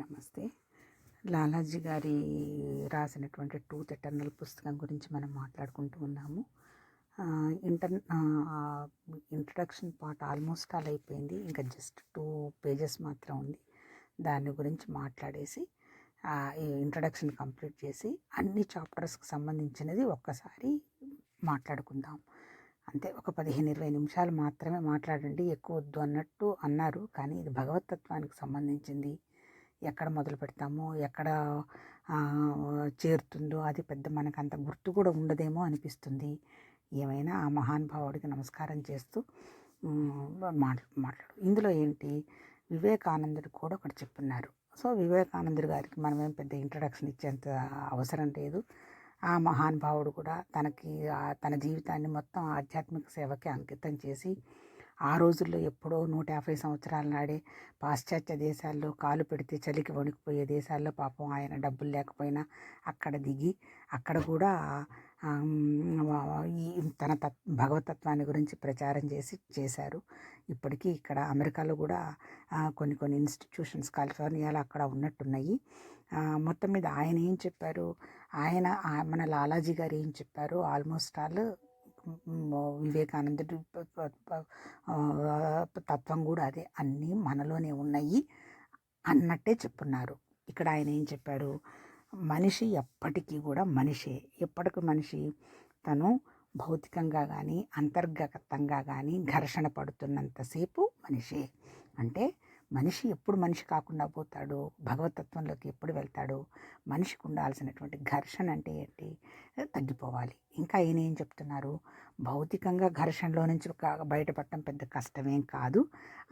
నమస్తే. లాలాజీ గారి రాసినటువంటి టూత్ ఎటర్నల్ పుస్తకం గురించి మనం మాట్లాడుకుంటూ ఉన్నాము. Inter introduction part almost all అయిపోయింది. ఇంకా జస్ట్ టూ పేజెస్ మాత్రం ఉంది. దాని గురించి మాట్లాడేసి ఈ ఇంట్రడక్షన్ కంప్లీట్ చేసి అన్ని చాప్టర్స్కి సంబంధించినది ఒక్కసారి మాట్లాడుకుందాం. అంతే ఒక పదిహేను ఇరవై నిమిషాలు మాత్రమే మాట్లాడండి. ఎక్కువ వద్దు అన్నట్టు అన్నారు. కానీ ఇది భగవతత్వానికి సంబంధించింది. ఎక్కడ మొదలు పెడతామో ఎక్కడ చేరుతుందో అది పెద్ద మనకు అంత గుర్తు కూడా ఉండదేమో అనిపిస్తుంది. ఏమైనా ఆ మహానుభావుడికి నమస్కారం చేస్తూ మాట్లా మాట్లాడు. ఇందులో ఏంటి? వివేకానందుడు కూడా ఒకటి చెప్పున్నారు సో వివేకానందుడు గారికి మనం ఏం పెద్ద ఇంట్రడక్షన్ ఇచ్చేంత అవసరం లేదు. ఆ మహానుభావుడు కూడా తనకి తన జీవితాన్ని మొత్తం ఆధ్యాత్మిక సేవకి అంకితం చేసి ఆ రోజుల్లో ఎప్పుడో నూట యాభై సంవత్సరాల నాడే పాశ్చాత్య దేశాల్లో కాలు పెడితే చలికి వణికిపోయే దేశాల్లో పాపం ఆయన డబ్బులు లేకపోయినా అక్కడ దిగి అక్కడ కూడా ఈ తన తత్ భగవతత్వాన్ని గురించి ప్రచారం చేసి చేశారు. ఇప్పటికీ ఇక్కడ అమెరికాలో కూడా కొన్ని కొన్ని ఇన్స్టిట్యూషన్స్ కాలిఫోర్నియాలో అక్కడ ఉన్నట్టున్నాయి. మొత్తం మీద ఆయన ఏం చెప్పారు? ఆయన మన లాలాజీ గారు ఏం చెప్పారు? ఆల్మోస్ట్ ఆల్ వివేకానందుడు తత్వం కూడా అదే. అన్నీ మనలోనే ఉన్నాయి అన్నట్టే చెప్పున్నారు. ఇక్కడ ఆయన ఏం చెప్పాడు? మనిషి ఎప్పటికీ కూడా మనిషే. ఎప్పటికి మనిషి? తను భౌతికంగా కానీ అంతర్గతంగా కానీ ఘర్షణ పడుతున్నంతసేపు మనిషే. అంటే మనిషి ఎప్పుడు మనిషి కాకుండా పోతాడు భగవతత్వంలోకి ఎప్పుడు వెళ్తాడు మనిషికి ఉండాల్సినటువంటి ఘర్షణ అంటే ఏంటి? తగ్గిపోవాలి. ఇంకా ఈయన ఏం చెప్తున్నారు? భౌతికంగా ఘర్షణలో నుంచి బయటపడటం పెద్ద కష్టమేం కాదు.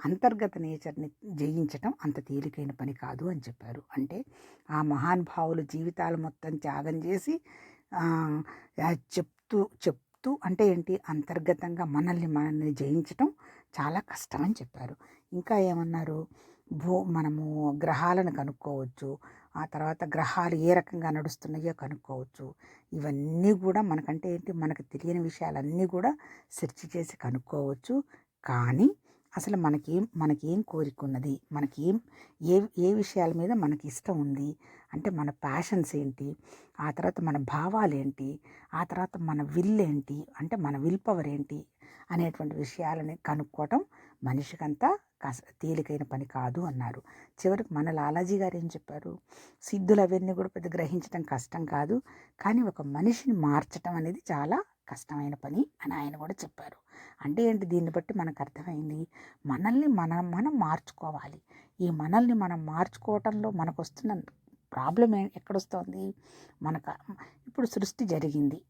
అంతర్గత నేచర్ని జయించటం అంత తేలికైన పని కాదు అని చెప్పారు. అంటే ఆ మహానుభావులు జీవితాలు మొత్తం త్యాగం చేసి చెప్తూ చెప్తూ అంటే ఏంటి? అంతర్గతంగా మనల్ని మనల్ని జయించటం చాలా కష్టం అని చెప్పారు. ఇంకా ఏమన్నారు? భూ మనము గ్రహాలను కనుక్కోవచ్చు. ఆ తర్వాత గ్రహాలు ఏ రకంగా నడుస్తున్నాయో కనుక్కోవచ్చు. ఇవన్నీ కూడా మనకంటే ఏంటి? మనకు తెలియని విషయాలన్నీ కూడా సెర్చ్ చేసి కనుక్కోవచ్చు. కానీ అసలు మనకేం మనకేం కోరిక ఉన్నది మనకేం ఏ ఏ విషయాల మీద మనకి ఇష్టం ఉంది? అంటే మన ప్యాషన్స్ ఏంటి? ఆ తర్వాత మన భావాలు ఏంటి? ఆ తర్వాత మన విల్ ఏంటి? అంటే మన విల్ పవర్ ఏంటి? అనేటువంటి విషయాలని కనుక్కోవటం మనిషికంతా తేలికైన పని కాదు అన్నారు. చివరికి మన లాలాజీ గారు ఏం చెప్పారు? సిద్ధులు అవన్నీ కూడా పెద్ద గ్రహించడం కష్టం కాదు కానీ ఒక మనిషిని మార్చటం అనేది చాలా కష్టమైన పని అని ఆయన కూడా చెప్పారు. అంటే ఏంటి? దీన్ని బట్టి మనకు అర్థమైంది మనల్ని మనం మనం మార్చుకోవాలి. ఈ మనల్ని మనం మార్చుకోవటంలో మనకు వస్తున్న ప్రాబ్లం ఏ- ఎక్కడొస్తోంది మనకు ఇప్పుడు సృష్టి జరిగింది.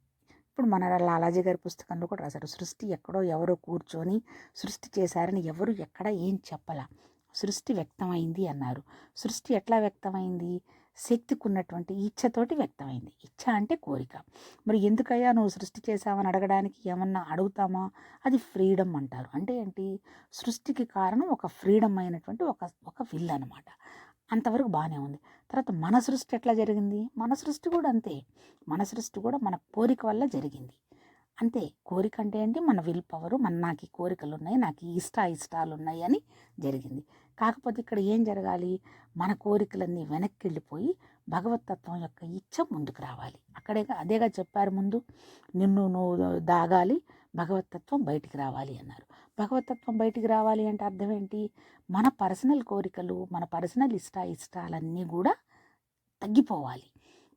ఇప్పుడు మన లాలాజీ గారి పుస్తకంలో కూడా రాశారు. సృష్టి ఎక్కడో ఎవరో కూర్చొని సృష్టి చేశారని ఎవరు ఎక్కడ ఏం చెప్పాల. సృష్టి వ్యక్తమైంది అన్నారు. సృష్టి ఎట్లా వ్యక్తమైంది? శక్తికి ఉన్నటువంటి ఇచ్ఛతోటి వ్యక్తమైంది. ఇచ్ఛ అంటే కోరిక. మరి ఎందుకయ్యా నువ్వు సృష్టి చేశావని అడగడానికి ఏమన్నా అడుగుతామా? అది ఫ్రీడమ్ అంటారు. అంటే ఏంటి? సృష్టికి కారణం ఒక ఫ్రీడమ్ అయినటువంటి ఒక ఒక విల్ అనమాట అంతవరకు బాగానే ఉంది. తర్వాత మన సృష్టి ఎట్లా జరిగింది? మన సృష్టి కూడా అంతే. మన సృష్టి కూడా మన కోరిక వల్ల జరిగింది. అంతే. కోరిక అంటే ఏంటి? మన విల్ పవరు మన నాకు ఈ కోరికలు ఉన్నాయి నాకు ఈ ఇష్ట ఇష్టాలు ఉన్నాయి అని జరిగింది. కాకపోతే ఇక్కడ ఏం జరగాలి? మన కోరికలన్నీ వెనక్కి వెళ్ళిపోయి భగవతత్వం యొక్క ఇచ్చ ముందుకు రావాలి. అక్కడే అదేగా చెప్పారు ముందు. నిన్ను నువ్వు దాగాలి భగవతత్వం బయటికి రావాలి అన్నారు. భగవతత్వం బయటికి రావాలి అంటే అర్థం ఏంటి? మన పర్సనల్ కోరికలు మన పర్సనల్ ఇష్ట ఇష్టాలన్నీ కూడా తగ్గిపోవాలి.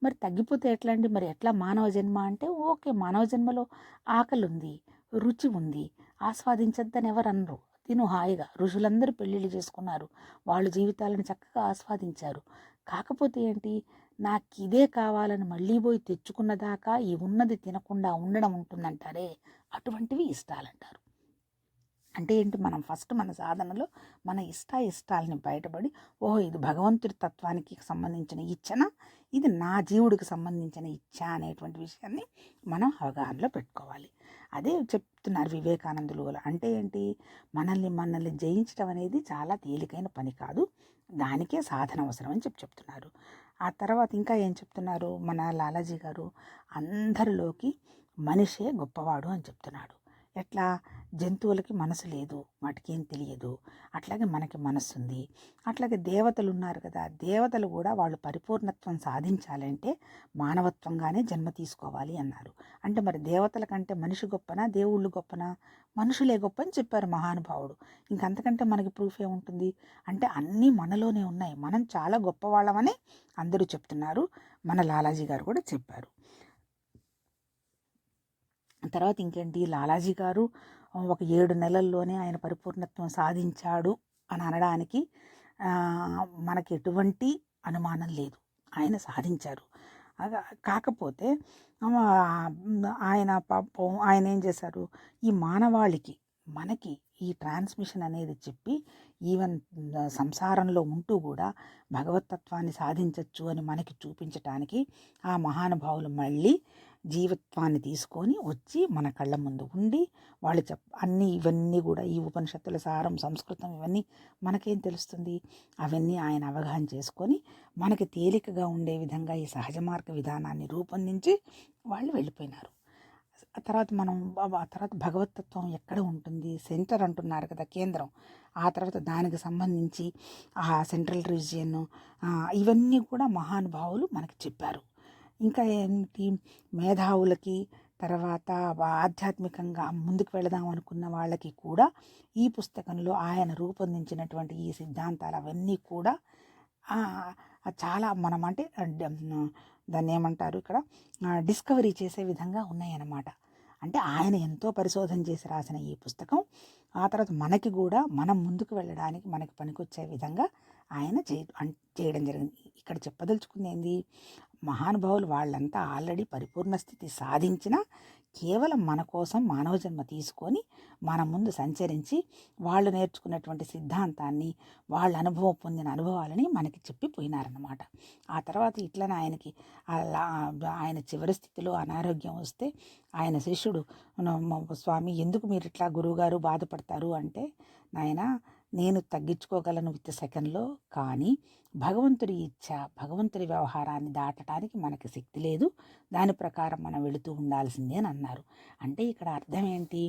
మరి తగ్గిపోతే ఎట్లా అండి మరి ఎట్లా? మానవ జన్మ అంటే ఓకే మానవ జన్మలో ఆకలి ఉంది రుచి ఉంది ఆస్వాదించద్దని ఎవరు అనరు. తిను హాయిగా. ఋషులందరూ పెళ్ళిళ్ళు చేసుకున్నారు. వాళ్ళు జీవితాలను చక్కగా ఆస్వాదించారు. కాకపోతే ఏంటి? నాకు ఇదే కావాలని మళ్ళీ పోయి తెచ్చుకున్న దాకా ఈ ఉన్నది తినకుండా ఉండడం ఉంటుందంటారే? అటువంటివి ఇష్టాలంటారు. అంటే ఏంటి? మనం ఫస్ట్ మన సాధనలో మన ఇష్ట ఇష్టాలని బయటపడి ఓహో ఇది భగవంతుడి తత్వానికి సంబంధించిన ఇచ్చన ఇది నా జీవుడికి సంబంధించిన ఇచ్చ అనేటువంటి విషయాన్ని మనం అవగాహనలో పెట్టుకోవాలి. అదే చెప్తున్నారు వివేకానందులు అంటే ఏంటి? మనల్ని మనల్ని జయించడం అనేది చాలా తేలికైన పని కాదు. దానికే సాధన అవసరం అని చెప్పి చెప్తున్నారు. ఆ తర్వాత ఇంకా ఏం చెప్తున్నారు? మన లాలాజీ గారు అందరిలోకి మనిషే గొప్పవాడు అని చెప్తున్నాడు. ఎట్లా? జంతువులకి మనసు లేదు వాటికి ఏం తెలియదు. అట్లాగే మనకి మనసు ఉంది అట్లాగే దేవతలు ఉన్నారు కదా దేవతలు కూడా వాళ్ళు పరిపూర్ణత్వం సాధించాలంటే మానవత్వంగానే జన్మ తీసుకోవాలి అన్నారు. అంటే మరి దేవతల కంటే మనిషి గొప్పనా దేవుళ్ళు గొప్పనా? మనుషులే గొప్ప అని చెప్పారు మహానుభావుడు. ఇంకంతకంటే మనకి ప్రూఫ్ ఏముంటుంది? అంటే అన్నీ మనలోనే ఉన్నాయి. మనం చాలా గొప్పవాళ్ళమని అందరూ చెప్తున్నారు. మన లాలాజీ గారు కూడా చెప్పారు. తర్వాత ఇంకేంటి? లాలాజీ గారు ఒక ఏడు నెలల్లోనే ఆయన పరిపూర్ణత్వం సాధించాడు అని అనడానికి మనకి ఎటువంటి అనుమానం లేదు. ఆయన సాధించారు. కాకపోతే ఆయన పాపం ఆయన ఏం చేశారు? ఈ మానవాళికి మనకి ఈ ట్రాన్స్మిషన్ అనేది చెప్పి ఈవెన్ సంసారంలో ఉంటూ కూడా భగవతత్వాన్ని సాధించవచ్చు అని మనకి చూపించటానికి ఆ మహానుభావులు మళ్ళీ జీవత్వాన్ని తీసుకొని వచ్చి మన కళ్ళ ముందు ఉండి వాళ్ళు చెప్ అన్నీ ఇవన్నీ కూడా ఈ ఉపనిషత్తుల సారం సంస్కృతం ఇవన్నీ మనకేం తెలుస్తుంది? అవన్నీ ఆయన అవగాహన చేసుకొని మనకి తేలికగా ఉండే విధంగా ఈ సహజ మార్గ విధానాన్ని రూపొందించి వాళ్ళు వెళ్ళిపోయినారు. ఆ తర్వాత మనం ఆ తర్వాత భగవతత్వం ఎక్కడ ఉంటుంది? సెంటర్ అంటున్నారు కదా కేంద్రం. ఆ తర్వాత దానికి సంబంధించి ఆ సెంట్రల్ రీజియన్ ఇవన్నీ కూడా మహానుభావులు మనకి చెప్పారు. ఇంకా ఏంటి? మేధావులకి తర్వాత ఆధ్యాత్మికంగా ముందుకు వెళదాం అనుకున్న వాళ్ళకి కూడా ఈ పుస్తకంలో ఆయన రూపొందించినటువంటి ఈ సిద్ధాంతాలు అవన్నీ కూడా చాలా మనం అంటే దాన్ని ఏమంటారు ఇక్కడ? డిస్కవరీ చేసే విధంగా ఉన్నాయన్నమాట. అంటే ఆయన ఎంతో పరిశోధన చేసి రాసిన ఈ పుస్తకం ఆ తర్వాత మనకి కూడా మనం ముందుకు వెళ్ళడానికి మనకి పనికొచ్చే విధంగా ఆయన చే చేయడం జరిగింది. ఇక్కడ చెప్పదలుచుకుంది మహానుభావులు వాళ్ళంతా ఆల్రెడీ పరిపూర్ణ స్థితి సాధించిన కేవలం మన కోసం మానవ జన్మ తీసుకొని మన ముందు సంచరించి వాళ్ళు నేర్చుకున్నటువంటి సిద్ధాంతాన్ని వాళ్ళ అనుభవం పొందిన అనుభవాలని మనకి చెప్పి పోయినారన్నమాట. ఆ తర్వాత ఇట్లనే ఆయనకి ఆయన చివరి స్థితిలో అనారోగ్యం వస్తే ఆయన శిష్యుడు స్వామి ఎందుకు మీరు ఇట్లా గురువుగారు బాధపడతారు? అంటే నాయన నేను తగ్గించుకోగలను విత్ సెకండ్లో. కానీ భగవంతుడి ఇచ్చ భగవంతుడి వ్యవహారాన్ని దాటడానికి మనకి శక్తి లేదు. దాని ప్రకారం మనం వెళుతూ ఉండాల్సిందే అని అన్నారు. అంటే ఇక్కడ అర్థం ఏంటి?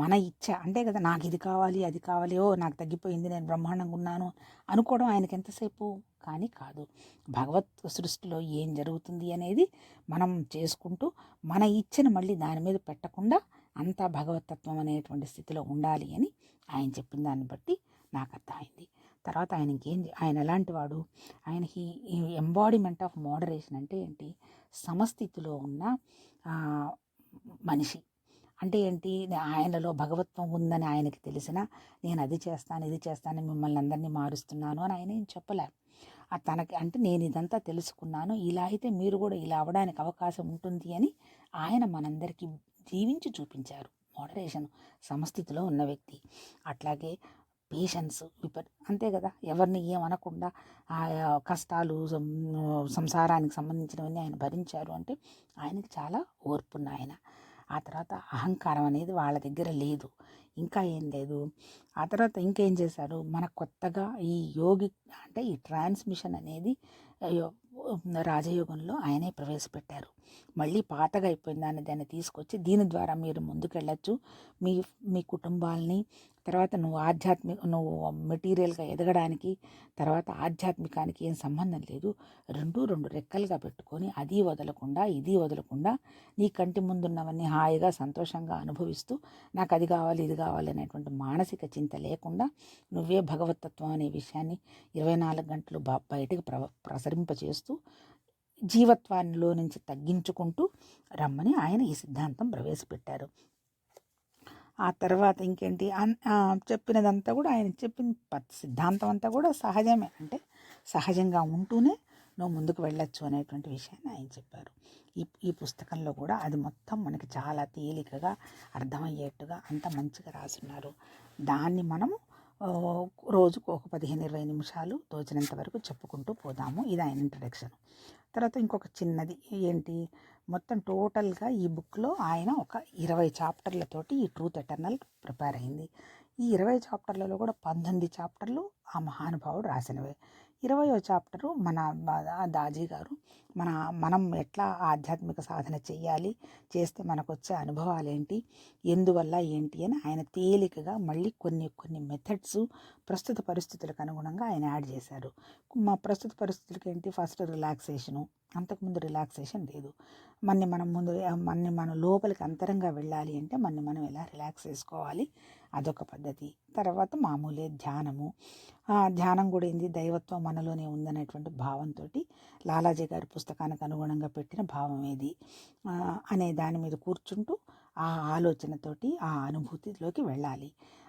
మన ఇచ్చ అంటే కదా నాకు ఇది కావాలి అది కావాలి ఓ నాకు తగ్గిపోయింది నేను బ్రహ్మాండంగా ఉన్నాను అనుకోవడం ఆయనకి ఎంతసేపు? కానీ కాదు. భగవత్ సృష్టిలో ఏం జరుగుతుంది అనేది మనం చేసుకుంటూ మన ఇచ్చను మళ్ళీ దాని మీద పెట్టకుండా అంతా భగవతత్వం అనేటువంటి స్థితిలో ఉండాలి అని ఆయన చెప్పిన దాన్ని బట్టి నాకు అర్థమైంది తర్వాత ఆయన ఇంకేం ఆయన ఎలాంటి వాడు? ఆయన హీ ఎంబాడిమెంట్ ఆఫ్ మోడరేషన్ అంటే ఏంటి? సమస్థితిలో ఉన్న మనిషి. అంటే ఏంటి? ఆయనలో భగవత్వం ఉందని ఆయనకి తెలిసిన నేను అది చేస్తాను ఇది చేస్తాను మిమ్మల్ని అందరినీ మారుస్తున్నాను అని ఆయన ఏం చెప్పలే. తనకి అంటే నేను ఇదంతా తెలుసుకున్నాను ఇలా అయితే మీరు కూడా ఇలా అవ్వడానికి అవకాశం ఉంటుంది అని ఆయన మనందరికీ జీవించి చూపించారు. మోడరేషన్ సమస్థితిలో ఉన్న వ్యక్తి. అట్లాగే పేషెన్స్ విపర్ అంతే కదా. ఎవరిని ఏమనకుండా ఆ కష్టాలు సంసారానికి సంబంధించినవన్నీ ఆయన భరించారు అంటే ఆయనకి చాలా ఓర్పున్న ఆయన ఆ తర్వాత అహంకారం అనేది వాళ్ళ దగ్గర లేదు. ఇంకా ఏం లేదు. ఆ తర్వాత ఇంకేం చేశారు? మన కొత్తగా ఈ యోగి అంటే ఈ ట్రాన్స్మిషన్ అనేది రాజయోగంలో ఆయనే ప్రవేశపెట్టారు. మళ్ళీ పాతగా అయిపోయిన దాన్ని దాన్ని తీసుకొచ్చి దీని ద్వారా మీరు ముందుకెళ్ళచ్చు. మీ మీ కుటుంబాలని తర్వాత నువ్వు ఆధ్యాత్మిక నువ్వు మెటీరియల్గా ఎదగడానికి తర్వాత ఆధ్యాత్మికానికి ఏం సంబంధం లేదు. రెండు రెండు రెక్కలుగా పెట్టుకొని అది వదలకుండా ఇది వదలకుండా నీ కంటి ముందున్నవన్నీ హాయిగా సంతోషంగా అనుభవిస్తూ నాకు అది కావాలి ఇది కావాలి అనేటువంటి మానసిక చింత లేకుండా నువ్వే భగవతత్వం అనే విషయాన్ని ఇరవై నాలుగు గంటలు బ- బయటకు ప్ర ప్రసరింపచేస్తూ జీవత్వాన్నిలో నుంచి తగ్గించుకుంటూ రమ్మని ఆయన ఈ సిద్ధాంతం ప్రవేశపెట్టారు. ఆ తర్వాత ఇంకేంటి? అన్- చెప్పినదంతా కూడా ఆయన చెప్పిన సిద్ధాంతం అంతా కూడా సహజమే. అంటే సహజంగా ఉంటూనే నువ్వు ముందుకు వెళ్ళొచ్చు అనేటువంటి విషయాన్ని ఆయన చెప్పారు. ఈ ఈ పుస్తకంలో కూడా అది మొత్తం మనకి చాలా తేలికగా అర్థమయ్యేట్టుగా అంత మంచిగా రాసున్నారు. దాన్ని మనము రోజుకు ఒక పదిహేను ఇరవై నిమిషాలు తోచినంత వరకు చెప్పుకుంటూ పోదాము. ఇది ఆయన ఇంట్రడక్షన్. తర్వాత ఇంకొక చిన్నది ఏంటి? మొత్తం టోటల్గా ఈ బుక్లో ఆయన ఒక ఇరవై చాప్టర్లతోటి ఈ ట్రూత్ ఎటర్నల్ ప్రిపేర్ అయింది. ఈ ఇరవై చాప్టర్లలో కూడా పంతొమ్మిది చాప్టర్లు ఆ మహానుభావుడు రాసినవే. ఇరవయో చాప్టరు మన దాజీ గారు. మన మనం ఎట్లా ఆధ్యాత్మిక సాధన చెయ్యాలి? చేస్తే మనకు వచ్చే అనుభవాలు ఏంటి ఎందువల్ల ఏంటి అని ఆయన తేలికగా మళ్ళీ కొన్ని కొన్ని మెథడ్స్ ప్రస్తుత పరిస్థితులకు అనుగుణంగా ఆయన యాడ్ చేశారు. మా ప్రస్తుత పరిస్థితులకి ఏంటి? ఫస్ట్ రిలాక్సేషను అంతకుముందు రిలాక్సేషన్ లేదు. మన్ని మనం ముందు మన్ని మనం లోపలికి అంతరంగా వెళ్ళాలి అంటే మన్ని మనం ఎలా రిలాక్స్ చేసుకోవాలి? అదొక పద్ధతి. తర్వాత మామూలే ధ్యానము. ఆ ధ్యానం కూడా ఏంది? దైవత్వం మనలోనే ఉందనేటువంటి భావంతో లాలాజీ గారి పుస్తకానికి అనుగుణంగా పెట్టిన భావం ఏది? అనే దాని మీద కూర్చుంటూ ఆ ఆలోచనతోటి ఆ అనుభూతిలోకి వెళ్ళాలి.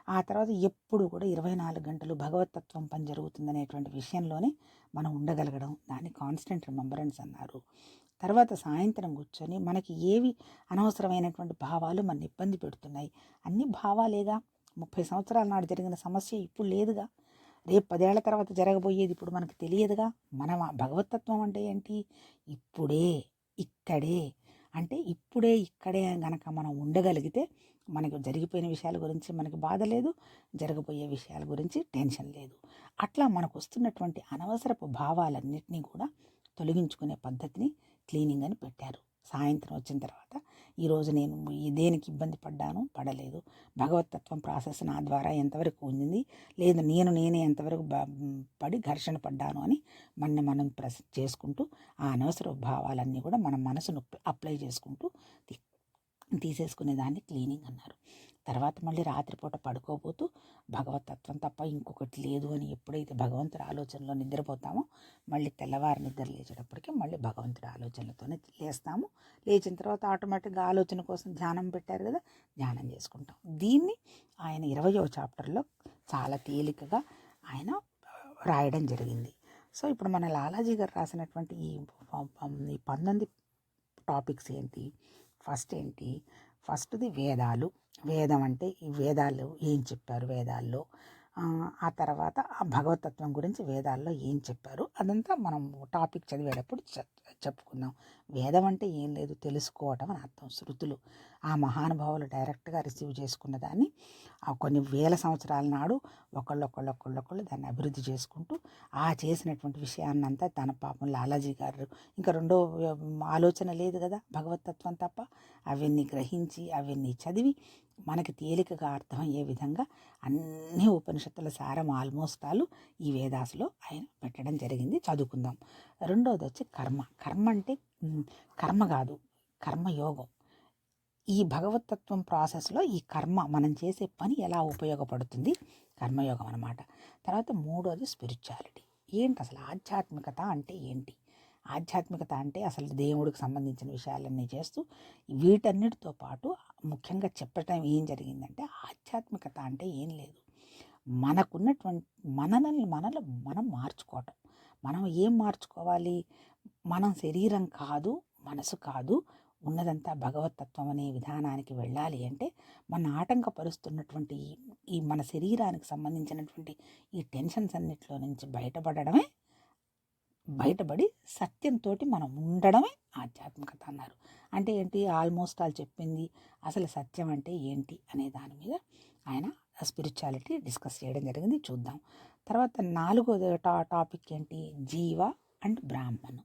ఆ తర్వాత ఎప్పుడు కూడా ఇరవై నాలుగు గంటలు భగవతత్వం పని జరుగుతుందనేటువంటి విషయంలోనే మనం ఉండగలగడం. దాన్ని కాన్స్టెంట్ రిమెంబరెన్స్ అన్నారు. తర్వాత సాయంత్రం కూర్చొని మనకి ఏవి అనవసరమైనటువంటి భావాలు మన ఇబ్బంది పెడుతున్నాయి? అన్ని భావాలేగా? ముప్పై సంవత్సరాల నాడు జరిగిన సమస్య ఇప్పుడు లేదుగా. రేపు పదేళ్ళ తర్వాత జరగబోయేది ఇప్పుడు మనకు తెలియదుగా. మన భగవతత్వం అంటే ఏంటి? ఇప్పుడే ఇక్కడే. అంటే ఇప్పుడే ఇక్కడే గనక మనం ఉండగలిగితే మనకు జరిగిపోయిన విషయాల గురించి మనకి బాధ లేదు. జరగబోయే విషయాల గురించి టెన్షన్ లేదు. అట్లా మనకు వస్తున్నటువంటి అనవసరపు భావాలన్నింటినీ కూడా తొలగించుకునే పద్ధతిని క్లీనింగ్ అని పెట్టారు. సాయంత్రం వచ్చిన తర్వాత ఈరోజు నేను దేనికి ఇబ్బంది పడ్డాను పడలేదు. భగవతత్వం ప్రాసెస్ నా ద్వారా ఎంతవరకు ఉంది లేదు నేను నేనే ఎంతవరకు పడి ఘర్షణ పడ్డాను అని మన మనం ప్రస్ చేసుకుంటూ ఆ అనవసర భావాలన్నీ కూడా మన మనసును అప్లై చేసుకుంటూ తీ- తీసేసుకునే దాన్ని క్లీనింగ్ అన్నారు. తర్వాత మళ్ళీ రాత్రిపూట పడుకోబోతూ భగవతత్వం తప్ప ఇంకొకటి లేదు అని ఎప్పుడైతే భగవంతుడి ఆలోచనలో నిద్రపోతామో మళ్ళీ తెల్లవారు నిద్ర లేచేటప్పటికి మళ్ళీ భగవంతుడి ఆలోచనలతోనే లేస్తాము. లేచిన తర్వాత ఆటోమేటిక్గా ఆలోచన కోసం ధ్యానం పెట్టారు కదా ధ్యానం చేసుకుంటాం. దీన్ని ఆయన ఇరవయో చాప్టర్లో చాలా తేలికగా ఆయన రాయడం జరిగింది. సో ఇప్పుడు మన లాలాజీ గారు రాసినటువంటి ఈ ఈ పంతొమ్మిది టాపిక్స్ ఏంటి ఫస్ట్ ఏంటి ఫస్ట్ది వేదాలు. వేదం అంటే ఈ వేదాలు ఏం చెప్పారు వేదాల్లో? ఆ, తర్వాత ఆ భగవతత్వం గురించి వేదాల్లో ఏం చెప్పారు? అదంతా మనం టాపిక్ చదివేటప్పుడు చెప్- చెప్పుకుందాం. వేదం అంటే ఏం లేదు తెలుసుకోవటం అని అర్థం. శృతులు. ఆ మహానుభావులు డైరెక్ట్గా రిసీవ్ చేసుకున్న దాన్ని ఆ కొన్ని వేల సంవత్సరాల నాడు ఒకళ్ళు ఒకళ్ళు ఒకళ్ళు ఒకళ్ళు దాన్ని అభివృద్ధి చేసుకుంటూ ఆ చేసినటువంటి విషయాన్నంతా తన పాపం లాలాజీ గారు. ఇంకా రెండో ఆలోచన లేదు కదా భగవతత్వం తప్ప. అవన్నీ గ్రహించి అవన్నీ చదివి మనకి తేలికగా అర్థమయ్యే విధంగా అన్ని ఉపనిషత్తుల సారం ఆల్మోస్ట్ ఈ వేదాసులో ఆయన పెట్టడం జరిగింది. చదువుకుందాం. రెండోది వచ్చి కర్మ. కర్మ అంటే కర్మ కాదు కర్మయోగం ఈ భగవతత్వం ప్రాసెస్లో ఈ కర్మ మనం చేసే పని ఎలా ఉపయోగపడుతుంది? కర్మయోగం అనమాట తర్వాత మూడోది స్పిరిచువాలిటీ ఏంటి అసలు ఆధ్యాత్మికత అంటే ఏంటి? ఆధ్యాత్మికత అంటే అసలు దేవుడికి సంబంధించిన విషయాలన్నీ చేస్తూ వీటన్నిటితో పాటు ముఖ్యంగా చెప్పటం ఏం జరిగిందంటే ఆధ్యాత్మికత అంటే ఏం లేదు. మనకున్నటువంటి మనల్ని మనలో మనం మార్చుకోవటం. మనం ఏం మార్చుకోవాలి? మనం శరీరం కాదు మనసు కాదు ఉన్నదంతా భగవతత్వం అనే విధానానికి వెళ్ళాలి అంటే మన ఆటంకపరుస్తున్నటువంటి ఈ- ఈ మన శరీరానికి సంబంధించినటువంటి ఈ టెన్షన్స్ అన్నిటిలో నుంచి బయటపడడమే బయటపడి సత్యంతో మనం ఉండడమే ఆధ్యాత్మికత అన్నారు. అంటే ఏంటి? ఆల్మోస్ట్ ఆల్ చెప్పింది అసలు సత్యం అంటే ఏంటి? అనే దాని మీద ఆయన స్పిరిచువాలిటీ డిస్కస్ చేయడం జరిగింది. చూద్దాం. తర్వాత నాలుగో టా టాపిక్ ఏంటి? జీవ అండ్ బ్రాహ్మణ్.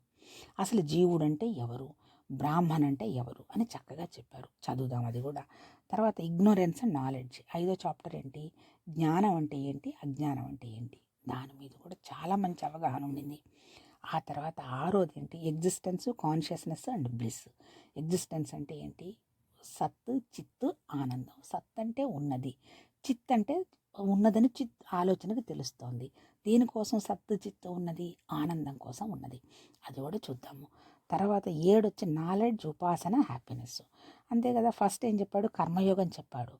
అసలు జీవుడు అంటే ఎవరు? బ్రాహ్మణ్ అంటే ఎవరు? అని చక్కగా చెప్పారు. చదువుదాం అది కూడా. తర్వాత ఇగ్నోరెన్స్ అండ్ నాలెడ్జ్. ఐదో చాప్టర్ ఏంటి? జ్ఞానం అంటే ఏంటి? అజ్ఞానం అంటే ఏంటి? దాని మీద కూడా చాలా మంచి అవగాహన ఉండింది. ఆ తర్వాత ఆరోది ఏంటి? Existence consciousness and bliss existence అంటే ఏంటి? సత్ చిత్ ఆనందం. సత్ అంటే ఉన్నది. చిత్ అంటే ఉన్నదని చిత్ ఆలోచనకు తెలుస్తోంది. దేనికోసం సత్తు చిత్తు ఉన్నది? ఆనందం కోసం ఉన్నది. అది కూడా చూద్దాము. తర్వాత ఏడు వచ్చి నాలెడ్జ్ ఉపాసన హ్యాపీనెస్ అంతే కదా ఫస్ట్ ఏం చెప్పాడు? కర్మయోగం చెప్పాడు.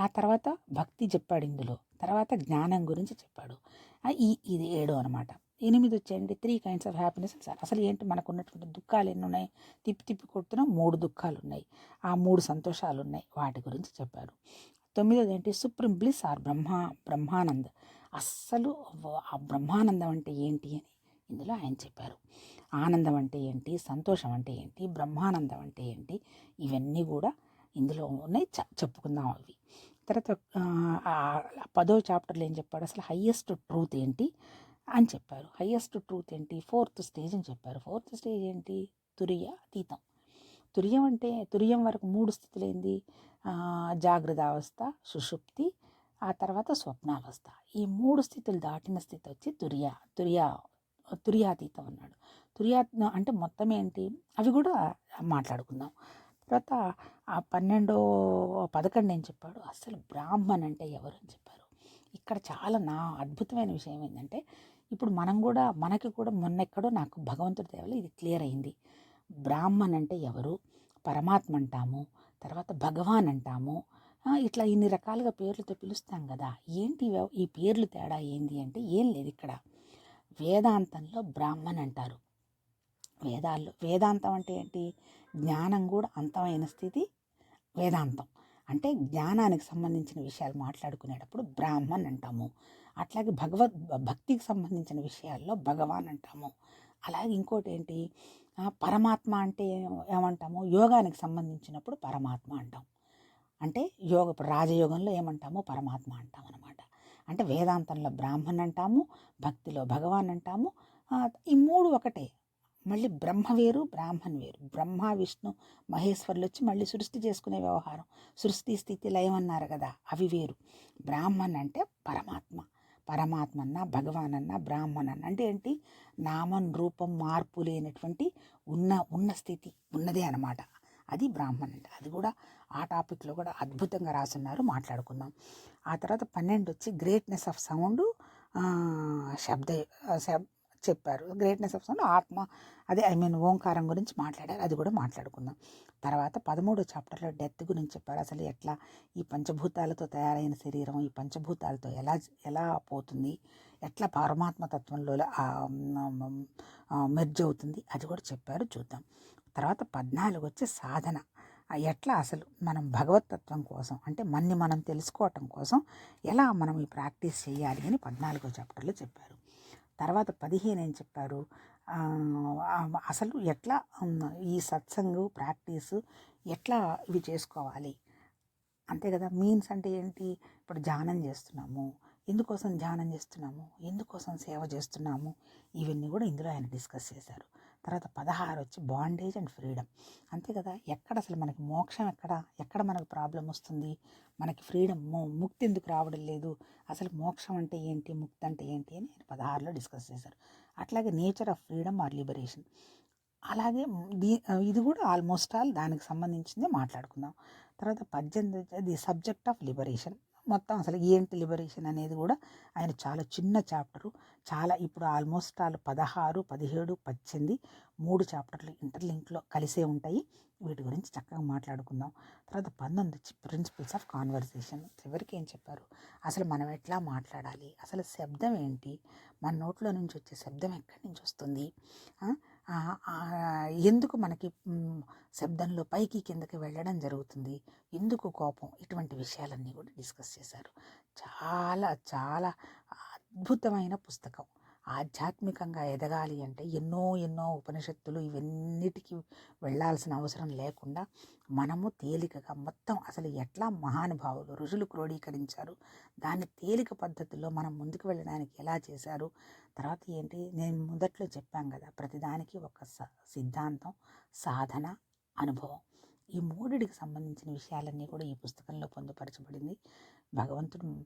ఆ తర్వాత భక్తి చెప్పాడు ఇందులో. తర్వాత జ్ఞానం గురించి చెప్పాడు. ఈ ఇది ఏడు అనమాట. ఎనిమిది వచ్చేయండి three kinds of happiness sir. అసలు ఏంటి? మనకు ఉన్నటువంటి దుఃఖాలు ఎన్ని ఉన్నాయి తిప్పి తిప్పి కొడుతున్న మూడు దుఃఖాలు ఉన్నాయి ఆ మూడు సంతోషాలు ఉన్నాయి వాటి గురించి చెప్పారు. తొమ్మిదోది ఏంటి supreme bliss or Brahma Brahmananda. అస్సలు ఆ బ్రహ్మానందం అంటే ఏంటి అని ఇందులో ఆయన చెప్పారు. ఆనందం అంటే ఏంటి? సంతోషం అంటే ఏంటి? బ్రహ్మానందం అంటే ఏంటి? ఇవన్నీ కూడా ఇందులో ఉన్నాయి. చ- చెప్పుకుందాం అవి. తర్వాత పదో చాప్టర్లో ఏం చెప్పాడు? అసలు హయ్యెస్ట్ ట్రూత్ ఏంటి? అని చెప్పారు. హయ్యెస్ట్ ట్రూత్ ఏంటి? ఫోర్త్ స్టేజ్ అని చెప్పారు. ఫోర్త్ స్టేజ్ ఏంటి? తురియ అతీతం తుర్యం అంటే తుర్యం వరకు మూడు స్థితులు ఏంది? జాగ్రత్త అవస్థ సుషుప్తి ఆ తర్వాత స్వప్నావస్థ. ఈ మూడు స్థితులు దాటిన స్థితి వచ్చి తురియా తురియా తురియాతీతం అన్నాడు. తురియా అంటే మొత్తం ఏంటి? అవి కూడా మాట్లాడుకుందాం. తర్వాత ఆ పన్నెండో పదకొండు ఏం చెప్పాడు? అసలు బ్రాహ్మణ్ అంటే ఎవరు అని చెప్పారు. ఇక్కడ చాలా నా అద్భుతమైన విషయం ఏంటంటే ఇప్పుడు మనం కూడా మనకి కూడా మొన్నెక్కడో నాకు భగవంతుడి దేవలో ఇది క్లియర్ అయింది. బ్రాహ్మణ్ అంటే ఎవరు? పరమాత్మ అంటాము తర్వాత భగవాన్ అంటాము ఇట్లా ఇన్ని రకాలుగా పేర్లతో పిలుస్తాం కదా. ఏంటి ఈ పేర్లు తేడా ఏంది అంటే ఏం లేదు ఇక్కడ. వేదాంతంలో బ్రాహ్మణ్ అంటారు వేదాల్లో వేదాంతం అంటే ఏంటి? జ్ఞానం కూడా అంతమైన స్థితి వేదాంతం. అంటే జ్ఞానానికి సంబంధించిన విషయాలు మాట్లాడుకునేటప్పుడు బ్రాహ్మణ్ అంటాము అట్లాగే భగవద్ భక్తికి సంబంధించిన విషయాల్లో భగవాన్ అంటాము. అలాగే ఇంకోటి ఏంటి పరమాత్మ అంటే ఏమంటాము? యోగానికి సంబంధించినప్పుడు పరమాత్మ అంటాం. అంటే యోగ రాజయోగంలో ఏమంటాము పరమాత్మ అంటాం అనమాట అంటే వేదాంతంలో బ్రాహ్మణ్ అంటాము భక్తిలో భగవాన్ అంటాము. ఈ మూడు ఒకటే. మళ్ళీ బ్రహ్మ వేరు బ్రాహ్మణ్ వేరు. బ్రహ్మ విష్ణు మహేశ్వరులు వచ్చి మళ్ళీ సృష్టి చేసుకునే వ్యవహారం. సృష్టి స్థితి లయం అన్నారు కదా అవి వేరు. బ్రాహ్మణ్ అంటే పరమాత్మ. పరమాత్మ అన్న భగవాన్ అన్న బ్రాహ్మణ్ అన్న అంటే ఏంటి? నామం రూపం మార్పు లేనటువంటి ఉన్న ఉన్న స్థితి ఉన్నదే అనమాట అది బ్రాహ్మణ్ అంటే అది కూడా ఆ టాపిక్లో కూడా అద్భుతంగా రాసున్నారు. మాట్లాడుకుందాం. ఆ తర్వాత పన్నెండు వచ్చి గ్రేట్నెస్ ఆఫ్ సౌండ్ శబ్ద శబ్ చెప్పారు. గ్రేట్నెస్ ఆఫ్ సౌండ్ ఆత్మ. అదే ఐ మీన్ ఓంకారం గురించి మాట్లాడారు. అది కూడా మాట్లాడుకుందాం. తర్వాత పదమూడో చాప్టర్లో డెత్ గురించి చెప్పారు. అసలు ఎట్లా ఈ పంచభూతాలతో తయారైన శరీరం ఈ పంచభూతాలతో ఎలా ఎలా పోతుంది ఎట్లా పరమాత్మ తత్వంలో మెర్జ్ అవుతుంది అది కూడా చెప్పారు. చూద్దాం. తర్వాత పద్నాలుగు వచ్చి సాధన. ఎట్లా అసలు మనం భగవతత్వం కోసం అంటే మన్ని మనం తెలుసుకోవటం కోసం ఎలా మనం ఈ ప్రాక్టీస్ చేయాలి అని పద్నాలుగో చాప్టర్లో చెప్పారు. తర్వాత పదిహేను ఏం చెప్పారు? అసలు ఎట్లా ఈ సత్సంగు ప్రాక్టీసు ఎట్లా ఇవి చేసుకోవాలి? అంతే కదా మీన్స్ అంటే ఏంటి? ఇప్పుడు ధ్యానం చేస్తున్నాము. ఎందుకోసం ధ్యానం చేస్తున్నాము? ఎందుకోసం సేవ చేస్తున్నాము? ఇవన్నీ కూడా ఇందులో ఆయన డిస్కస్ చేశారు. తర్వాత పదహారు వచ్చి బాండేజ్ అండ్ ఫ్రీడమ్ అంతే కదా? ఎక్కడ అసలు మనకి మోక్షం ఎక్కడ? ఎక్కడ మనకు ప్రాబ్లం వస్తుంది? మనకి ఫ్రీడమ్ ముక్తి ఎందుకు రావడం లేదు? అసలు మోక్షం అంటే ఏంటి? ముక్తి అంటే ఏంటి? అని పదహారులో డిస్కస్ చేశారు. అట్లాగే nature of freedom or liberation అలాగే దీ ఇది కూడా ఆల్మోస్ట్ ఆల్ దానికి సంబంధించిందే మాట్లాడుకుందాం. తర్వాత పద్దెనిమిది ది సబ్జెక్ట్ ఆఫ్ లిబరేషన్ మొత్తం అసలు ఏంటి లిబరేషన్ అనేది కూడా ఆయన చాలా చిన్న చాప్టరు. చాలా ఇప్పుడు ఆల్మోస్ట్ ఆల్ పదహారు పదిహేడు పద్దెనిమిది మూడు చాప్టర్లు ఇంటర్లింక్లో కలిసే ఉంటాయి. వీటి గురించి చక్కగా మాట్లాడుకుందాం. తర్వాత పంతొమ్మిది వచ్చి ప్రిన్సిపల్స్ ఆఫ్ కాన్వర్సేషన్ చివరికి ఏం చెప్పారు? అసలు మనం ఎట్లా మాట్లాడాలి? అసలు శబ్దం ఏంటి? మన నోట్లో నుంచి వచ్చే శబ్దం ఎక్కడి నుంచి వస్తుంది? ఎందుకు మనకి శబ్దంలో పైకి కిందకి వెళ్ళడం జరుగుతుంది? ఎందుకు కోపం? ఇటువంటి విషయాలన్నీ కూడా డిస్కస్ చేశారు. చాలా చాలా అద్భుతమైన పుస్తకం. ఆధ్యాత్మికంగా ఎదగాలి అంటే ఎన్నో ఎన్నో ఉపనిషత్తులు ఇవన్నిటికీ వెళ్ళాల్సిన అవసరం లేకుండా మనము తేలికగా మొత్తం అసలు ఎట్లా మహానుభావులు ఋషులు క్రోడీకరించారు దాన్ని తేలిక పద్ధతిలో మనం ముందుకు వెళ్ళడానికి ఎలా చేశారు తర్వాత ఏంటి నేను మొదట్లో చెప్పాను కదా ప్రతిదానికి ఒక స సిద్ధాంతం సాధన అనుభవం. ఈ మూడిటికి సంబంధించిన విషయాలన్నీ కూడా ఈ పుస్తకంలో పొందుపరచబడింది. భగవంతుడు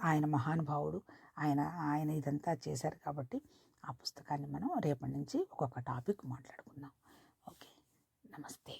ఆయన మహానుభావుడు ఆయన ఆయన ఇదంతా చేశారు కాబట్టి ఆ పుస్తకాన్ని మనం రేపటి నుంచి ఒక్కొక్క టాపిక్ మాట్లాడుకుందాం. ఓకే. నమస్తే.